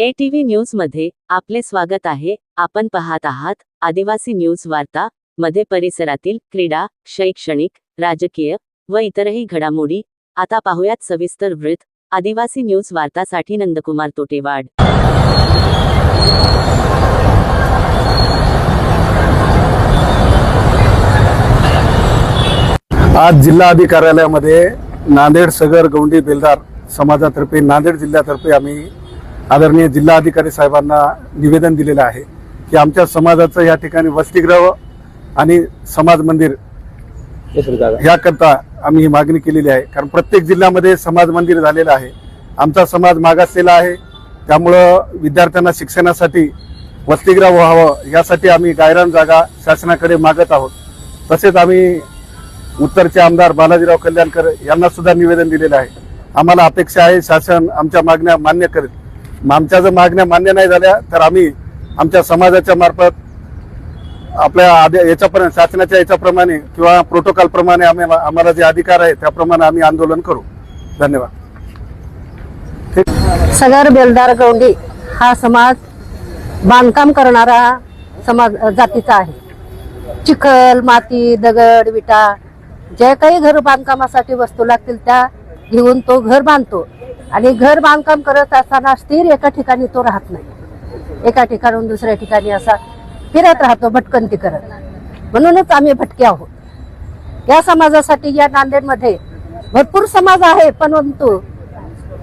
ए TV न्यूजमध्ये आपले स्वागत आहे. आपण पाहत आहात आदिवासी न्यूज वार्ता मध्ये परिसरातील क्रीडा शैक्षणिक राजकीय व इतरही घडामोडी. आता पाहुयात सविस्तर वृत्त. आदिवासी न्यूज वार्तासाठी नंदकुमार तोटेवाड. आज जिल्हा अधिकार्यालयामध्ये नांदेड सगर गौंडी बेलदार समाजातर्फे नांदेड जिल्ह्यातर्फे आम्ही आदरणीय जिल्हाधिकारी साहेबांना निवेदन दिलेलं आहे की आमच्या समाजाचं या ठिकाणी वसतिगृह आणि समाज मंदिर याकरता आम्ही ही मागणी केलेली आहे. कारण प्रत्येक जिल्ह्यामध्ये समाज मंदिर झालेलं आहे. आमचा समाज मागासलेला आहे. त्यामुळं विद्यार्थ्यांना शिक्षणासाठी वसतिगृह व्हावं यासाठी आम्ही गायरान जागा शासनाकडे मागत आहोत. तसेच आम्ही उत्तरचे आमदार बालाजीराव कल्याणकर यांना सुद्धा निवेदन दिलेलं आहे. आम्हाला अपेक्षा आहे शासन आमच्या मागण्या मान्य करेल. आमच्या जर मागण्या मान्य नाही झाल्या तर आम्ही आमच्या समाजाच्या मार्फत आपल्या आदे- याच्यापर्यंत शासनाच्या याच्याप्रमाणे किंवा प्रोटोकॉल प्रमाणे आम्ही आम्हाला जे अधिकार आहे त्याप्रमाणे आम्ही आंदोलन करू. धन्यवाद. सगर बेलदार गौंडी हा समाज बांधकाम करणारा समाज जातीचा आहे. चिखल माती दगड विटा जे काही घर बांधकामासाठी वस्तू लागतील त्या घेऊन तो घर बांधतो. आणि घर बांधकाम करत असताना स्थिर एका ठिकाणी तो राहत नाही. एका ठिकाणून दुसऱ्या ठिकाणी असा फिरत राहतो भटकंती करत. म्हणूनच आम्ही भटके आहोत. या समाजासाठी या नांदेडमध्ये भरपूर समाज आहे परंतु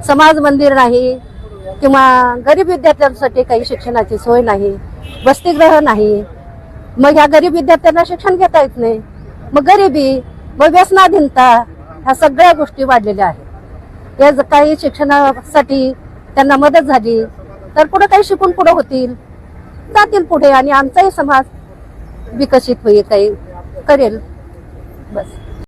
समाज मंदिर नाही किंवा गरीब विद्यार्थ्यांसाठी काही शिक्षणाची सोय नाही वसतिगृह नाही. मग ह्या गरीब विद्यार्थ्यांना शिक्षण घेता येत नाही. मग गरिबी मग व्यसनाधीनता ह्या सगळ्या गोष्टी वाढलेल्या आहेत. या काही शिक्षणासाठी त्यांना मदत झाली तर पुढे काही शिकून पुढे होतील जातील पुढे आणि आमचाही समाज विकसित होईल काही करेल. बस.